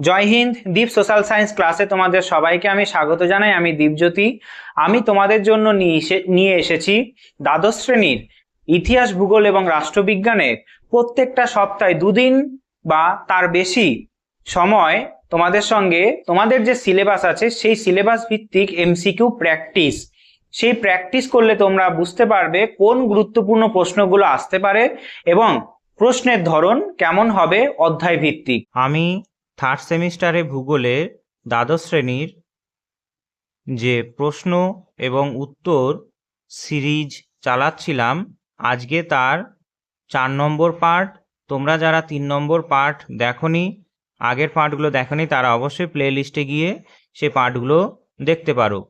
জয় হিন্দ, দীপ social science ক্লাসে তোমাদের সবাইকে আমি স্বাগত জানাই, আমি দীপজ্যোতি। আমি তোমাদের জন্য নিয়ে এসে- নিয়ে এসেছি দ্বাদশ শ্রেণির ইতিহাস, ভূগোল এবং রাষ্ট্রবিজ্ঞানের প্রত্যেকটা সপ্তাহে দুদিন বা তার বেশি সময় তোমাদের সঙ্গে তোমাদের যে সিলেবাস আছে, সেই সিলেবাস ভিত্তিক এমসিকিউ প্র্যাকটিস সেই প্র্যাকটিস করলে তোমরা বুঝতে পারবে কোন গুরুত্বপূর্ণ প্রশ্নগুলো আসতে পারে এবং প্রশ্নের ধরন কেমন হবে অধ্যায় ভিত্তিক। আমি থার্ড সেমিস্টারে ভূগোলের দ্বাদশ শ্রেণির যে প্রশ্ন এবং উত্তর সিরিজ চালাচ্ছিলাম, আজকে তার চার নম্বর পার্ট তোমরা যারা তিন নম্বর পার্ট দেখনি, আগের পার্টগুলো দেখনি, তারা অবশ্যই প্লে লিস্টে গিয়ে সে পার্টগুলো দেখতে পারো।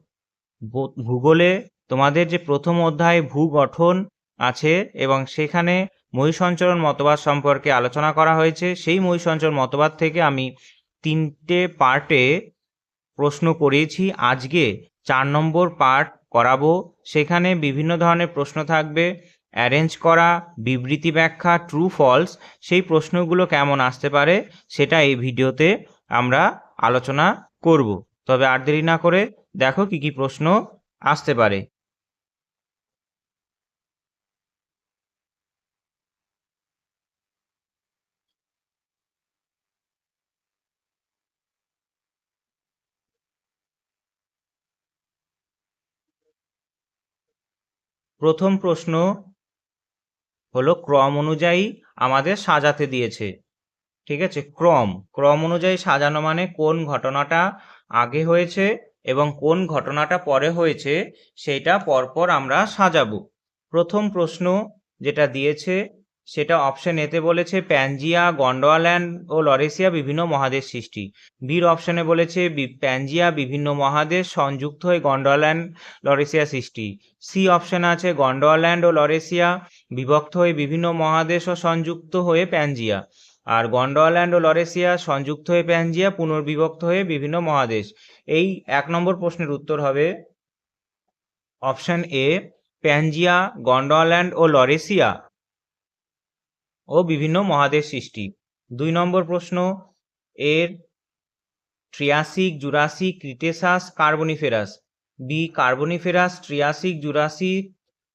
ভূগোলে তোমাদের যে প্রথম অধ্যায় ভূগঠন আছে এবং সেখানে মহিষঞ্চরণ মতবাদ সম্পর্কে আলোচনা করা হয়েছে। সেই মহিষঞ্চরণ মতবাদ থেকে আমি তিনটে পার্টে প্রশ্ন করিয়েছি। আজকে চার নম্বর পার্ট করাবো। সেখানে বিভিন্ন ধরনের প্রশ্ন থাকবে। অ্যারেঞ্জ করা, বিবৃতি ব্যাখ্যা, ট্রু, ফলস, সেই প্রশ্নগুলো কেমন আসতে পারে সেটা এই ভিডিওতে আমরা আলোচনা করব। তবে আর দেরি না করে দেখো কি কি প্রশ্ন আসতে পারে। প্রথম প্রশ্ন হলো ক্রম অনুযায়ী আমাদের সাজাতে দিয়েছে। ঠিক আছে? ক্রম। ক্রম অনুযায়ী সাজানো মানে কোন ঘটনাটা আগে হয়েছে এবং কোন ঘটনাটা পরে হয়েছে সেটা পরপর আমরা সাজাবো। প্রথম প্রশ্ন যেটা দিয়েছে সেটা অপশন এতে বলেছে প্যানজিয়া গন্ডোয়াল্যান্ড ও লরেসিয়া বিভিন্ন মহাদেশ সৃষ্টি। বীর অপশনে বলেছে প্যানজিয়া বিভিন্ন মহাদেশ সংযুক্ত হয়ে গন্ডোয়াল্যান্ড লরেসিয়া সৃষ্টি। সি অপশন আছে গন্ডোয়াল্যান্ড ও লরেসিয়া বিভক্ত হয়ে বিভিন্ন মহাদেশ ও সংযুক্ত হয়ে প্যানজিয়া আর গন্ডোয়াল্যান্ড ও লরেসিয়া সংযুক্ত হয়ে প্যানজিয়া পুনর্বিভক্ত হয়ে বিভিন্ন মহাদেশ। এই এক নম্বর প্রশ্নের উত্তর হবে অপশন এ প্যানজিয়া গন্ডোয়াল্যান্ড ও লরেসিয়া ও বিভিন্ন মহাদেশ সৃষ্টি। দুই নম্বর প্রশ্ন, এর Triassic Jurassic, Cretaceous, Carboniferous. B, Carboniferous Triassic Jurassic,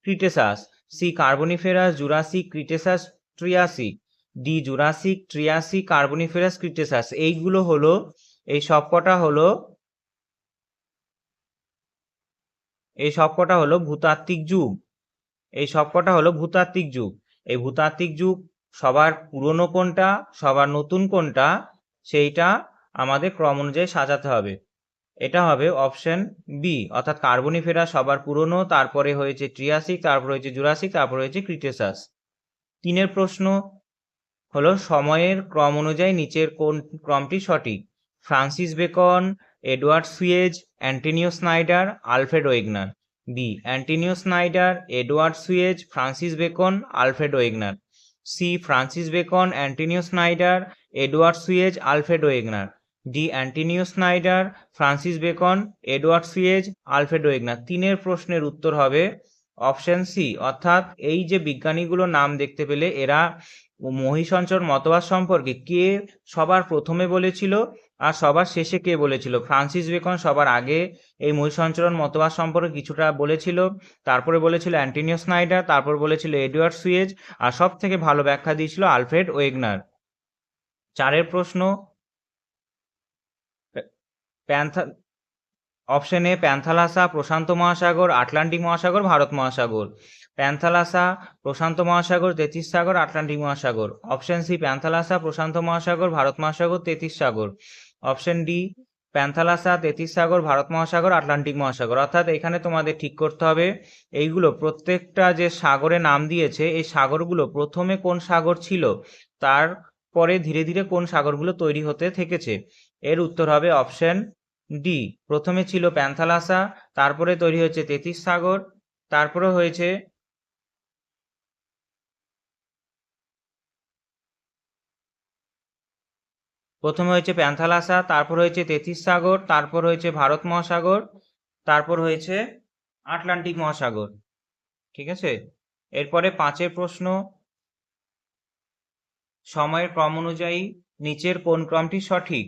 Cretaceous. C, Carboniferous, Jurassic, Cretaceous Triassic D, Jurassic Triassic Carboniferous, Cretaceous. এইগুলো হলো, এই সবকটা হলো, এই সবকটা হলো ভূতাত্ত্বিক যুগ। এই সবকটা হলো ভূতাত্ত্বিক যুগ। এই ভূতাত্ত্বিক যুগ সবার পুরনো কোনটা, সবার নতুন কোনটা, সেইটা আমাদের ক্রম অনুযায়ী সাজাতে হবে। এটা হবে অপশন বি অর্থাৎ কার্বনিফেরা সবার পুরনো, তারপরে হয়েছে ট্রিয়াসিক, তারপরে হয়েছে জুরাসিক, তারপরে হয়েছে ক্রিটেসাস। তিনের প্রশ্ন হলো, সময়ের ক্রম অনুযায়ী নিচের কোন ক্রমটি সঠিক? Francis Bacon, Edward Suess, Antonio Snider, Alfred Wegener. B Antonio Snider, Edward Suess, Francis Bacon, Alfred Wegener. C Francis Bacon, Antonio Snider, Edward Suess, Alfred Wegener. D Antonio Snider, Francis Bacon, Edward Suess, Alfred Wegener. তিনের প্রশ্নের উত্তর হবে option C. অর্থাৎ এই যে বিজ্ঞানীগুলোর নাম দেখতে পেলে এরা মহিষঞ্চর মতবাদ সম্পর্কে কে সবার প্রথমে বলেছিল আর সবার শেষে কে বলেছিল? ফ্রান্সিস বেকন সবার আগে এই মহিষঞ্চরণ মতবাদ সম্পর্কে কিছুটা বলেছিল, তারপরে বলেছিল অ্যান্টনিও স্নাইডার, তারপর বলেছিল এডওয়ার্ড সুয়েজ, আর সব থেকে ভালো ব্যাখ্যা দিয়েছিল আলফ্রেড ওয়েগনার। চারের প্রশ্ন, প্যান্থা অপশন এ প্যান্থালাসা, প্রশান্ত মহাসাগর, আটলান্টিক মহাসাগর, ভারত মহাসাগর। প্যান্থালাসা, প্রশান্ত মহাসাগর তেতিস সাগর, আটলান্টিক মহাসাগর। অপশন সি, প্যান্থালাসা, প্রশান্ত মহাসাগর, ভারত মহাসাগর তেতিস সাগর। অপশন ডি, প্যান্থালাসা তেতিস সাগর, ভারত মহাসাগর, আটলান্টিক মহাসাগর। অর্থাৎ এখানে তোমাদের ঠিক করতে হবে এইগুলো। প্রত্যেকটা যে সাগরে নাম দিয়েছে, এই সাগরগুলো প্রথমে কোন সাগর ছিল? তার পরে ধীরে ধীরে কোন সাগরগুলো তৈরি হতে থেকেছে? এর উত্তর হবে অপশন ডি, প্রথমে ছিল প্যান্থালাসা, তারপরে তৈরি হয়েছে তেতিস সাগর তারপরে হয়েছে প্রথমে হয়েছে প্যান্থালাসা, তারপর হয়েছে তেতিস সাগর, তারপর হয়েছে ভারত মহাসাগর, তারপর হয়েছে আটলান্টিক মহাসাগর। ঠিক আছে? এরপরে পাঁচের প্রশ্ন, সময়ের ক্রম অনুযায়ী নিচের কোন ক্রমটি সঠিক?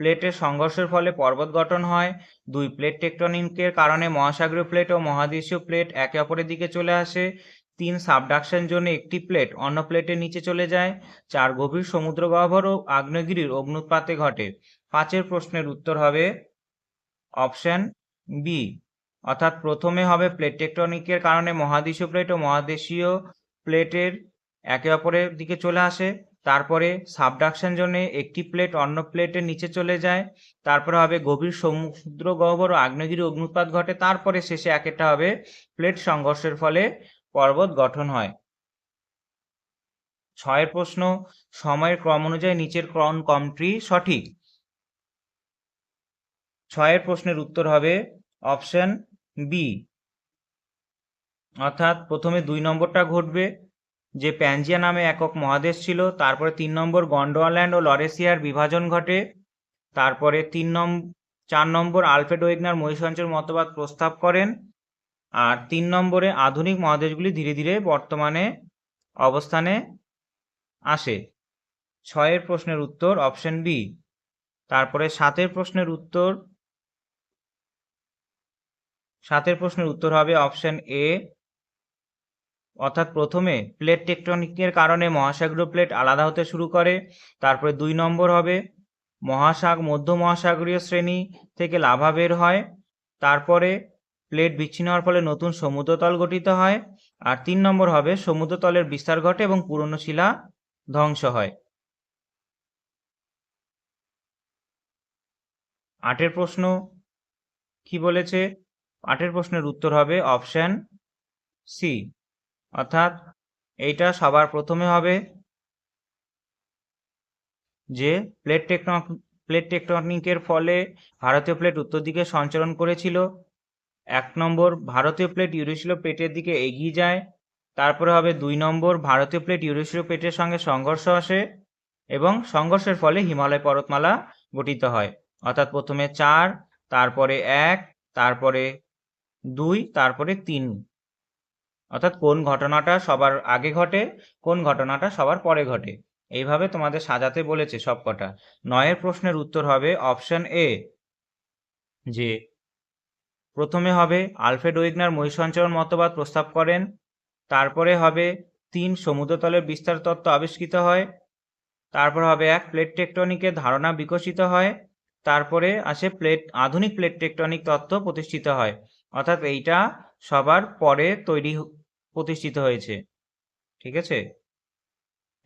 প্লেটের সংঘর্ষের ফলে পর্বত গঠন হয়। দুই প্লেট টেকটনিকের কারণে মহাসাগরীয় প্লেট ও মহাদেশীয় প্লেট একে অপরের দিকে চলে আসে। তিন সাবডাকশন জন্য একটি প্লেট অন্য প্লেটের নিচে চলে যায়। চার গভীর সমুদ্র গহ্বর ও আগ্নেয়গিরির অগ্নুৎপাতে ঘটে। পাঁচের প্রশ্নের উত্তর হবে অপশন বি। অর্থাৎ প্রথমে হবে প্লেট টেকটনিকের কারণে মহাদেশীয় প্লেট ও মহাদেশীয় প্লেটের একে অপরের দিকে চলে আসে। তারপরে সাবডাকশন জন্য একটি প্লেট অন্য প্লেটের নিচে চলে যায়। তারপরে হবে গভীর সমুদ্র গহ্বর ও আগ্নেয়গিরি অগ্নুৎপাত ঘটে। তারপরে শেষে এক একটা হবে প্লেট সংঘর্ষের ফলে পর্বত গঠন হয়। ছয়ের প্রশ্ন, সময়ের ক্রম অনুযায়ী নিচের ক্রম কমটি সঠিক? ছয়ের প্রশ্নের উত্তর হবে অপশন বি অর্থাৎ প্রথমে দুই নম্বরটা ঘটবে। যে প্যানজিয়া নামে একক মহাদেশ ছিল, তারপরে তিন নম্বর গন্ডোয়াল্যান্ড ও লরেসিয়ার বিভাজন ঘটে, তারপরে তিন নম, চার নম্বর আলফ্রেড ওয়েগনার মহিষঞ্চর মতবাদ প্রস্তাব করেন, আর তিন নম্বরে আধুনিক মহাদেশগুলি ধীরে ধীরে বর্তমানে অবস্থানে আসে। ছয়ের প্রশ্নের উত্তর অপশন বি। তারপরে সাতের প্রশ্নের উত্তর, সাতের প্রশ্নের উত্তর হবে অপশন এ। অর্থাৎ প্রথমে প্লেট টেকটনিকের কারণে মহাসাগরীয় প্লেট আলাদা হতে শুরু করে, তারপরে দুই নম্বর হবে মহাসাগ, মধ্য মহাসাগরীয় শ্রেণি থেকে লাভা বের হয়, তারপরে প্লেট বিচ্ছিন্ন হওয়ার ফলে নতুন সমুদ্রতল গঠিত হয়, আর তিন নম্বর হবে সমুদ্রতলের বিস্তার ঘটে এবং পুরনো শিলা ধ্বংস হয়। আটের প্রশ্ন, কি বলেছে? আটের প্রশ্নের উত্তর হবে অপশান সি। অর্থাৎ এইটা সবার প্রথমে হবে যে প্লেট টেকটন প্লেট টেকটনিকের ফলে ভারতীয় প্লেট উত্তর দিকে সঞ্চালন করেছিল। এক নম্বর ভারতীয় প্লেট ইউরেশীয় প্লেটের দিকে এগিয়ে যায়। তারপরে হবে দুই নম্বর ভারতীয় প্লেট ইউরেশীয় প্লেটের সঙ্গে সংঘর্ষ আসে এবং সংঘর্ষের ফলে হিমালয় পর্বতমালা গঠিত হয়। অর্থাৎ প্রথমে চার, তারপরে এক, তারপরে দুই, তারপরে তিন। অর্থাৎ কোন ঘটনাটা সবার আগে ঘটে, কোন ঘটনাটা সবার পরে ঘটে। এইভাবে তোমাদের সাজাতে বলেছে সবকটা। নয়ের প্রশ্নের উত্তর হবে অপশন এ, যে প্রথমে হবে আলফ্রেড ওয়েগনার মহিষঞ্চরণ মতবাদ প্রস্তাব করেন, তারপরে হবে তিন সমুদ্রতলের বিস্তার তত্ত্ব আবিষ্কৃত হয়, তারপর হবে এক প্লেট টেকটনিকের ধারণা বিকশিত হয়, তারপরে আসে প্লেট, আধুনিক প্লেট টেকটনিক তত্ত্ব প্রতিষ্ঠিত হয়। অর্থাৎ এইটা সবার পরে তৈরি প্রতিষ্ঠিত হয়েছে। ঠিক আছে?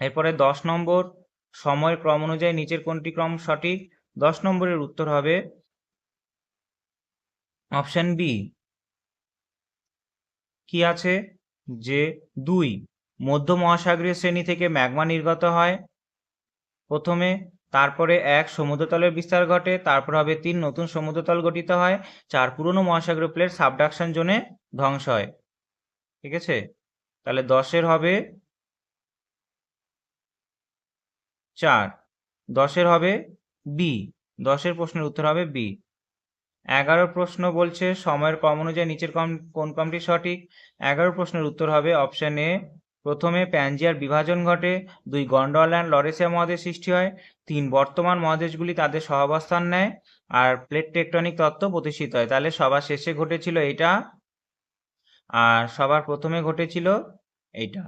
এরপরে দশ নম্বর, সময়ের ক্রম অনুযায়ী নিচের কোনটি ক্রম সঠিক? দশ নম্বরের উত্তর হবে অপশন বি। কি আছে? যে দুই, মধ্য মহাসাগরীয় শ্রেণি থেকে ম্যাগমা নির্গত হয়। প্রথমে, তারপরে এক, সমুদ্রতলের বিস্তার ঘটে। তারপর হবে তিন, নতুন সমুদ্রতল গঠিত হয়। চার, পুরনো মহাসাগরীয় প্লেট সাবডাকশন জোনে ধ্বংস হয়। ঠিক আছে? তাহলে দশের হবে চার। দশের হবে বি। দশের প্রশ্নের উত্তর হবে বি। এগারো প্রশ্ন বলছে, সময়ের কম অনুযায়ী নিচের কম, কোন কমটি সঠিক? এগারো প্রশ্নের উত্তর হবে অপশন এ। প্রথমে প্যানজিয়ার বিভাজন ঘটে, দুই গন্ডোয়াল্যান্ড লরেসিয়া মহাদেশ সৃষ্টি হয়, তিন বর্তমান মহাদেশগুলি তাদের সহাবস্থান নেয়, আর প্লেট টেকটনিক তত্ত্ব প্রতিষ্ঠিত হয়। তাহলে সবার শেষে ঘটেছিল এইটা আর সবার প্রথমে ঘটেছিল এইটা।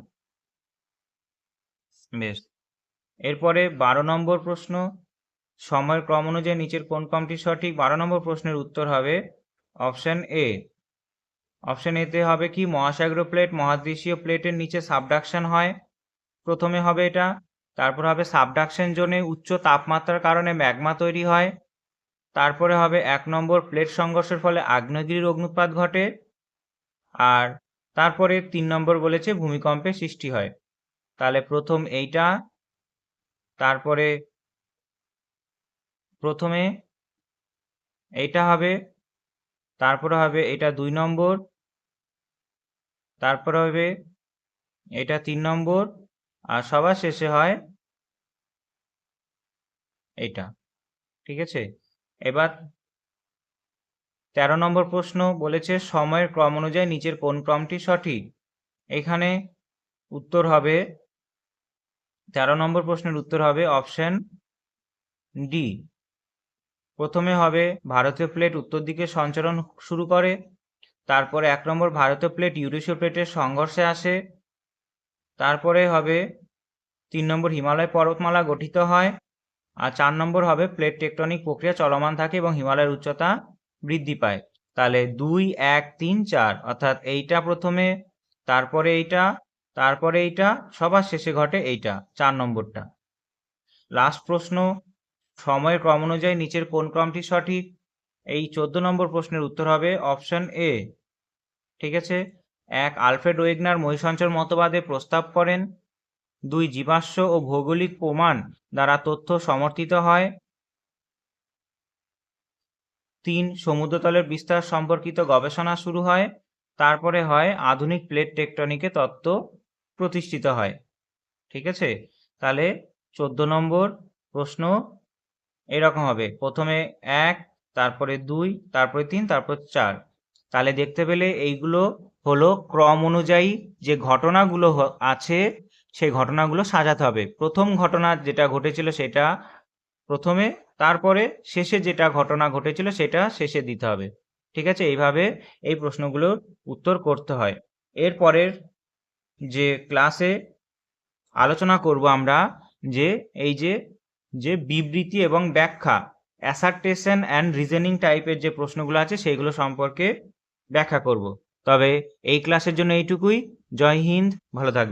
বেশ। এরপরে বারো নম্বর প্রশ্ন, সময়ের ক্রম অনুযায়ী নিচের কোন কমটি সঠিক? বারো নম্বর প্রশ্নের উত্তর হবে অপশন এ। অপশন এতে হবে কি মহাসাগরীয় প্লেট মহাদেশীয় প্লেটের নিচে সাবডাকশন হয়। প্রথমে হবে এটা, তারপর হবে সাবডাকশন জোনে উচ্চ তাপমাত্রার কারণে ম্যাগমা তৈরি হয়। তারপরে হবে এক নম্বর প্লেট সংঘর্ষের ফলে আগ্নেয়গিরির অগ্নুৎপাত ঘটে। আর তারপরে তিন নম্বর বলেছে ভূমিকম্পে সৃষ্টি হয়। তাহলে প্রথম এইটা, তারপরে প্রথমে এইটা হবে, তারপরে হবে এটা দুই নম্বর, তারপরে হবে এটা তিন নম্বর, আর সবার শেষে হয় এইটা। ঠিক আছে? এবার তেরো নম্বর প্রশ্ন বলেছে, সময়ের ক্রম অনুযায়ী নিচের কোন ক্রমটি সঠিক? এখানে উত্তর হবে, তেরো নম্বর প্রশ্নের উত্তর হবে অপশন ডি। প্রথমে হবে, ভারতীয় প্লেট উত্তর দিকে সঞ্চরণ শুরু করে, তারপরে এক নম্বর ভারতীয় প্লেট ইউরেশীয় প্লেটের সংঘর্ষে আসে, তারপরে হবে, তিন নম্বর হিমালয় পর্বতমালা গঠিত হয়, আর চার নম্বর হবে, প্লেট টেকটনিক প্রক্রিয়া চলমান থাকে এবং হিমালয়ের উচ্চতা বৃদ্ধি পায়। তাহলে দুই, এক, তিন, চার, অর্থাৎ এইটা প্রথমে, তারপরে এইটা তারপরে এইটা, সবার শেষে ঘটে এইটা, চার নম্বরটা। লাস্ট প্রশ্ন, সময়ের ক্রম অনুযায়ী নিচের কোন ক্রমটি সঠিক? এই চোদ্দ নম্বর প্রশ্নের উত্তর হবে অপশন এ। ঠিক আছে? এক, আলফ্রেড ওয়েগনার মহিষঞ্চর মতবাদে প্রস্তাব করেন। দুই, জীবাশ্ম ও ভৌগোলিক প্রমাণ দ্বারা তথ্য সমর্থিত হয়। তিন সমুদ্রতলের বিস্তার সম্পর্কিত গবেষণা শুরু হয়, তারপরে হয় আধুনিক প্লেট টেকটনিকে তত্ত্ব প্রতিষ্ঠিত হয়। ঠিক আছে? তাহলে চোদ্দ নম্বর প্রশ্ন এরকম হবে। প্রথমে এক, তারপরে দুই, তারপরে তিন, তারপর চার। তাহলে দেখতে পেলে এইগুলো হলো ক্রম অনুযায়ী যে ঘটনাগুলো আছে, সেই ঘটনাগুলো সাজাতে হবে। প্রথম ঘটনা যেটা ঘটেছিল সেটা প্রথমে তারপরে শেষে যেটা ঘটনা ঘটেছিল সেটা শেষে দিতে হবে। ঠিক আছে? এইভাবে এই প্রশ্নগুলোর উত্তর করতে হয়। এরপরের যে ক্লাসে আলোচনা করব আমরা যে এই যে যে বিবৃতি এবং ব্যাখ্যা অ্যাসার্টেশন অ্যান্ড রিজনিং টাইপের যে প্রশ্নগুলো আছে সেইগুলো সম্পর্কে ব্যাখ্যা করব। তবে এই ক্লাসের জন্য এইটুকুই। জয় হিন্দ। ভালো থাকবেন।